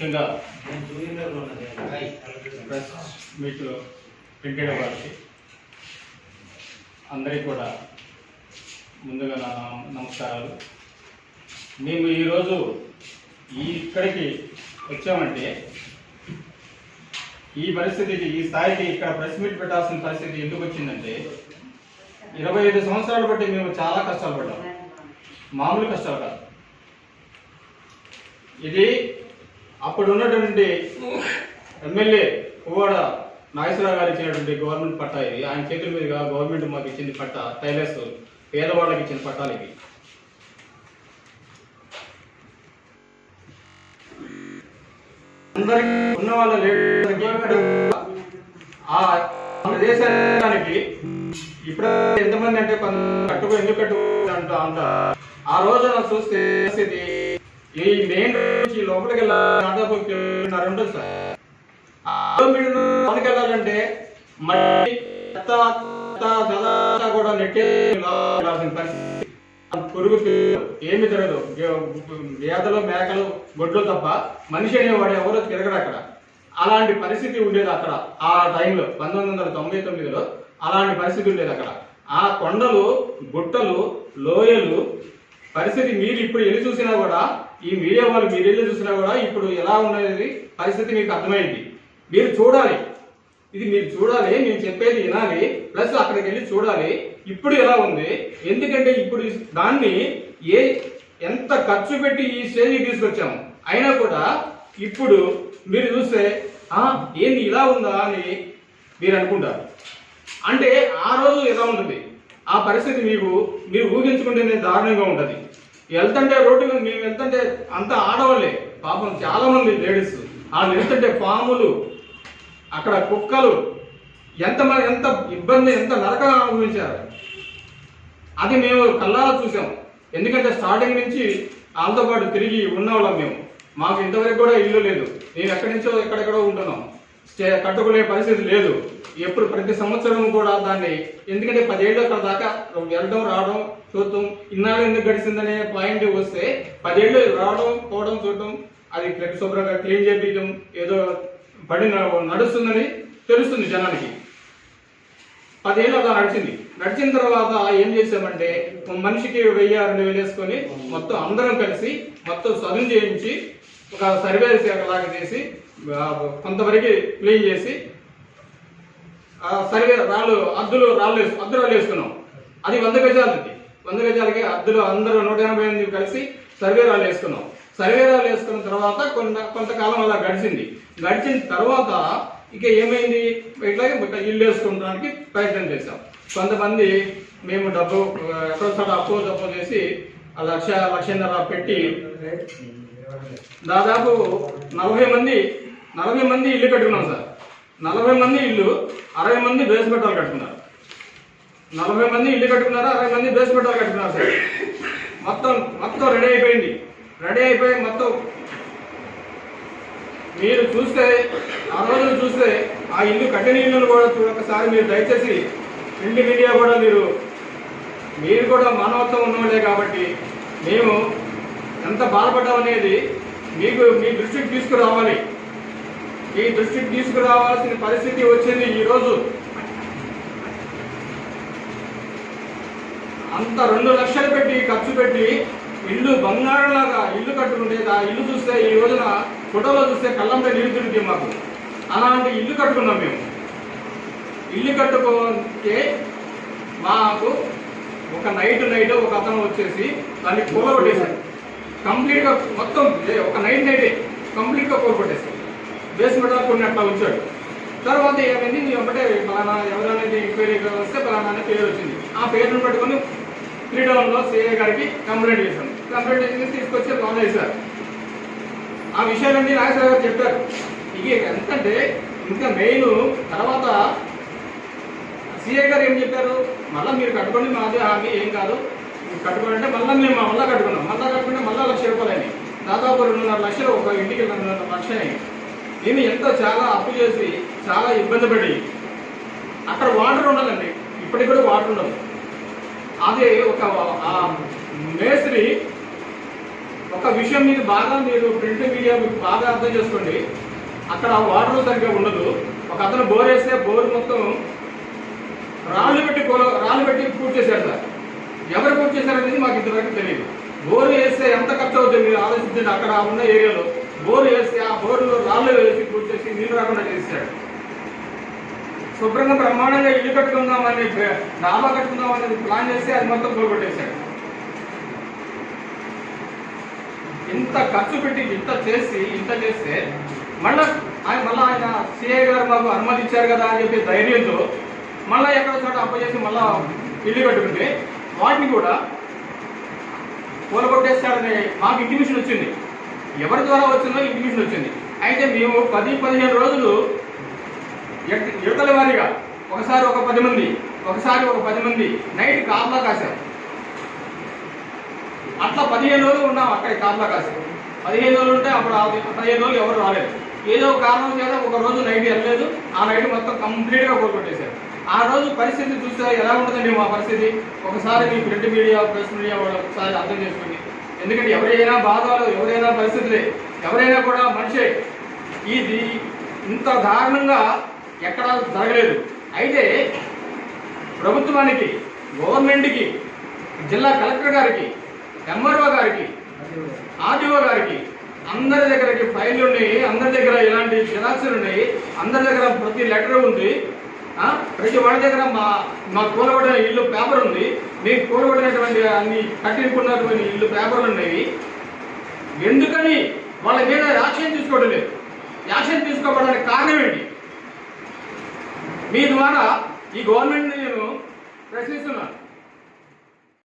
ముఖ్యంగా press meet printed వారికి అందరికీ కూడా ముందుగా నా నమస్కారాలు. మేము ఈరోజు ఈ ఇక్కడికి వచ్చామంటే ఈ పరిస్థితికి ఈ స్థాయికి ఇక్కడ ప్రెస్ మీట్ పెట్టాల్సిన పరిస్థితి ఎందుకు వచ్చిందంటే ఇరవై ఐదు సంవత్సరాలు బట్టి మేము చాలా కష్టాలు పడ్డాం. మామూలు కష్టాలు కాదు. ఇది అప్పుడు ఉన్నటువంటి ఎమ్మెల్యే పువ్వాడ నాగేశ్వరరావు గారు ఇచ్చినటువంటి గవర్నమెంట్ పట్టా ఇది. ఆయన చేతుల మీదుగా గవర్నమెంట్ మాకు ఇచ్చింది పట్టా టైలర్స్ పేదవాళ్ళకి ఇచ్చిన పట్టాలు ఇవి. అందరికి ఉన్న వాళ్ళ ఆ మన దేశానికి ఇప్పుడు ఎంతమంది అంటే కొంత కట్టుకో ఎందుకు కట్టుకో అంట అంట. ఆ రోజున చూస్తే ఈ మెయిన్ నుంచి లోపలికి వెళ్ళాలి దాదాపు కిలోమీటర్ ఉంటుంది సార్. కిలోమీటర్ లోపలికి వెళ్ళాలంటే మళ్ళీ చెత్త, కూడా నెట్టే పరిస్థితి. పురుగు ఏమి తిరగదు గేదలు మేకలు గొడ్లు తప్ప మనిషి అనేవాడు ఎవరో తిరగడు అక్కడ. అలాంటి పరిస్థితి ఉండేది అక్కడ ఆ టైంలో పంతొమ్మిది వందల తొంభై తొమ్మిదిలో. అలాంటి పరిస్థితి ఉండేది అక్కడ. ఆ కొండలు గుట్టలు లోయలు పరిస్థితి మీరు ఇప్పుడు ఎన్ని చూసినా కూడా ఈ మీడియా వాళ్ళు మీరేళ్ళు చూసినా కూడా ఇప్పుడు ఎలా ఉన్నది పరిస్థితి మీకు అర్థమైంది. మీరు చూడాలి. ఇది మీరు చూడాలి నేను చెప్పేది వినాలి ప్లస్ అక్కడికి వెళ్ళి చూడాలి. ఇప్పుడు ఎలా ఉంది? ఎందుకంటే ఇప్పుడు దాన్ని ఏ ఎంత ఖర్చు పెట్టి ఈ స్టేజ్కి తీసుకొచ్చాము. అయినా కూడా ఇప్పుడు మీరు చూస్తే ఏంది ఇలా ఉందా అని మీరు అనుకుంటారు. అంటే ఆ రోజు ఎలా ఉంటుంది? ఆ పరిస్థితి మీకు మీరు ఊహించుకుంటేనే దారుణంగా ఉంటుంది. వెళ్తుంటే రోడ్డు మీద మేము వెళ్తుంటే అంత ఆడవాళ్ళే. పాపం చాలా మంది లేడీస్ వాళ్ళు వెళ్తుంటే పాములు అక్కడ కుక్కలు. ఎంత ఎంత ఇబ్బంది ఎంత నరకం అనుభవించారు. అది మేము కళ్ళారా చూసాం. ఎందుకంటే స్టార్టింగ్ నుంచి వాళ్ళతో పాటు తిరిగి ఉన్నవాళ్ళం మేము. మాకు ఇంతవరకు కూడా ఇల్లు లేదు. మేము ఎక్కడి నుంచో ఎక్కడెక్కడో ఉంటున్నాం. కట్టుకునే పరిస్థితి లేదు. ఎప్పుడు ప్రతి సంవత్సరం కూడా దాన్ని ఎందుకంటే పదేళ్ళు అక్కడ దాకా వెళ్ళడం రావడం చూడటం ఇన్నాళ్ళు ఎందుకు గడిచిందనే పాయింట్ వస్తే పదేళ్ళు రావడం పోవడం చూడటం అది శుభ్రంగా క్లీన్ చేపించడం ఏదో పడి నడుస్తుందని తెలుస్తుంది జనానికి. పదేళ్ళు అలా నడిచింది. నడిచిన తర్వాత ఏం చేసామంటే మనిషికి వెయ్యి రెండు వేలు వేసుకొని మొత్తం అందరం కలిసి మొత్తం చదువు చేయించి ఒక సర్వే లాగా చేసి కొంతవరకు క్లీన్ చేసి సరిగా సర్వే రాళ్ళు అద్దులు రాళ్ళు వేసు- అద్దు రాళ్ళు వేసుకున్నాం. అది వంద గజాలది వంద గజాలకి అద్దులు అందరూ నూట ఎనభై ఎనిమిది కలిసి సర్వే రాళ్ళు వేసుకున్నాం. సర్వే రాళ్ళు వేసుకున్న తర్వాత కొంత కొంతకాలం అలా గడిచింది. గడిచిన తర్వాత ఇక ఏమైంది? ఇట్లాగే ఇల్లు వేసుకోవడానికి ప్రయత్నం చేశాం. కొంతమంది మేము డబ్బు ఎక్కడో అప్పు తప్పు చేసి ఆ లక్ష లక్షన్నర పెట్టి దాదాపు నలభై మంది నలభై మంది ఇల్లు కట్టుకున్నాం సార్. నలభై మంది ఇల్లు అరవై మంది బేస్ పెట్టాలు కట్టుకున్నారు. నలభై మంది ఇల్లు కట్టుకున్నారు అరవై మంది బేస్ పెట్టాలు కట్టుకున్నారు సార్. మొత్తం మొత్తం రెడీ అయిపోయింది. రెడీ అయిపోయి మొత్తం మీరు చూస్తే ఆ రోజులు చూస్తే ఆ ఇల్లు కట్టిన ఇల్లును కూడా ఒకసారి మీరు దయచేసి ఇంటి మీడియా కూడా మీరు మీరు కూడా మానవత్వం ఉన్నవాళ్ళే కాబట్టి మేము ఎంత బాధపడ్డాం అనేది మీకు మీ దృష్టికి తీసుకురావాలి. ఈ దృష్టికి తీసుకురావాల్సిన పరిస్థితి వచ్చింది ఈరోజు అంత రెండు లక్షలు పెట్టి ఖర్చు పెట్టి ఇల్లు బంగారంలాగా ఇల్లు కట్టుకుంటే ఆ ఇల్లు చూస్తే ఈ రోజున ఫోటోలో చూస్తే కళ్ళంపై నీరు తిరుగుతాయి మాకు. అలాంటి ఇల్లు కట్టుకున్నాం మేము. ఇల్లు కట్టుకుంటే మాకు ఒక నైట్ నైట్ ఒక అతను వచ్చేసి దాన్ని కూలగొట్టేశాడు. కంప్లీట్గా మొత్తం ఒక నైట్ నైటే కంప్లీట్గా కూలగొట్టేశాడు. బేస్మెంట్ కొన్ని అట్లా ఉంచాడు. తర్వాత ఏమైంది? నీ ఒకటే ఫలానా ఎవరైనా ఎంక్వైరీ వస్తే ఫలానా అనే పేరు వచ్చింది. ఆ పేరును పట్టుకొని త్రీ టౌన్లో సిఐ గారికి కంప్లైంట్ చేశాను. కంప్లైంట్ చేసి తీసుకొచ్చి లోన్ చేశారు ఆ విషయాలన్నీ నాగేశ్వర గారు చెప్పారు. ఇక ఎంతంటే ఇంకా మెయిన్ తర్వాత సిఐ గారు ఏం చెప్పారు? మళ్ళీ మీరు కట్టుకోండి మాది హామీ ఏం కాదు. కట్టుకోవాలంటే అంటే మళ్ళీ మేము మళ్ళీ కట్టుకున్నాం. మళ్ళీ కట్టుకుంటే మళ్ళీ లక్ష రూపాయలు అయినాయి. దాదాపు రెండున్నర లక్షలు ఒక ఇంటికి రెండున్నర లక్షలు అయినాయి. నేను ఎంతో చాలా అప్పు చేసి చాలా ఇబ్బంది పడి అక్కడ వాటర్ ఉండదండి ఇప్పటికి కూడా వాటర్ ఉండదు. అదే ఒక మేస్త్రి ఒక విషయం మీద బాగా మీరు ప్రింట్ మీడియా మీకు బాగా అర్థం చేసుకోండి. అక్కడ వాటర్ సరిగ్గా ఉండదు. ఒక అతను బోర్ వేస్తే బోర్ మొత్తం రాళ్ళు పెట్టి కొల- రాళ్ళు పెట్టి పూర్తి చేశారు సార్. ఎవరు పూర్తి చేశారనేది మాకు ఇంతవరకు తెలియదు. బోర్ వేస్తే ఎంత ఖర్చు అవుతుంది? మీరు ఆలోచించండి. అక్కడ ఉన్న ఏరియాలో బోరు వేస్తే ఆ బోరులో రాళ్ళు వేసి పూర్తి చేసి నీళ్ళు రాకుండా చేశాడు. శుభ్రంగా బ్రహ్మాండంగా ఇల్లు కట్టుకుందామని డాబా కట్టుకుందాం అనేది ప్లాన్ చేసి అది మొత్తం పోగొట్టేశాడు. ఇంత ఖర్చు పెట్టి ఇంత చేసి ఇంత చేస్తే మళ్ళా ఆయన మళ్ళీ ఆయన సిఐ గారు మాకు అనుమతి ఇచ్చారు కదా అని చెప్పి ధైర్యంతో మళ్ళీ ఎక్కడో చోట అప్పచేసి మళ్ళా ఇల్లు కట్టుకుంటే వాటిని కూడా కూలగొట్టేస్తాడని మాకు ఇంటిమేషన్ వచ్చింది. ఎవరి ద్వారా వచ్చిందో ఇంటిమిషన్ వచ్చింది. అయితే మేము పది పదిహేను రోజులు ఎట్- యువతల వారిగా ఒకసారి ఒక పది మంది ఒకసారి ఒక పది మంది నైట్ కాపలా కాశాం. అట్లా పదిహేను రోజులు ఉన్నాం అక్కడ కాపలా కాశాం. పదిహేను రోజులు ఉంటే అప్పుడు పదిహేను రోజులు ఎవరు రాలేదు. ఏదో కారణం చేత ఒక రోజు నైట్ వెళ్ళలేదు. ఆ నైట్ మొత్తం కంప్లీట్గా కోరుకొట్టేశారు ఆ రోజు పరిస్థితి చూస్తే ఎలా ఉంటుందండి మా పరిస్థితి? ఒకసారి మీ ప్రింట్ మీడియా ప్రెస్ మీడియా వాళ్ళు ఒకసారి అర్థం చేసుకోండి. ఎందుకంటే ఎవరైనా బాధలు ఎవరైనా పరిస్థితులే ఎవరైనా కూడా మనిషే. ఇది ఇంత దారుణంగా ఎక్కడా జరగలేదు. అయితే ప్రభుత్వానికి గవర్నమెంట్కి జిల్లా కలెక్టర్ గారికి ఎంఆర్ఓ గారికి ఆర్డీఓ గారికి అందరి దగ్గరకి ఫైళ్ళు ఉన్నాయి అందరి దగ్గర ఇలాంటి జిరాక్సులు ఉన్నాయి అందరి దగ్గర ప్రతి లెటర్ ఉంది. ప్రతి వాళ్ళ దగ్గర మా మా కూలబడిన ఇల్లు పేపర్ ఉంది. మీకు కూలగొడినటువంటి అన్ని కట్టించుకున్నటువంటి ఇల్లు పేపర్లు ఉన్నాయి. ఎందుకని వాళ్ళ మీద యాక్షన్ తీసుకోవడం లేదు. యాక్షన్ తీసుకోవడానికి కారణం ఏంటి? మీ ద్వారా ఈ గవర్నమెంట్ని నేను ప్రశ్నిస్తున్నాను.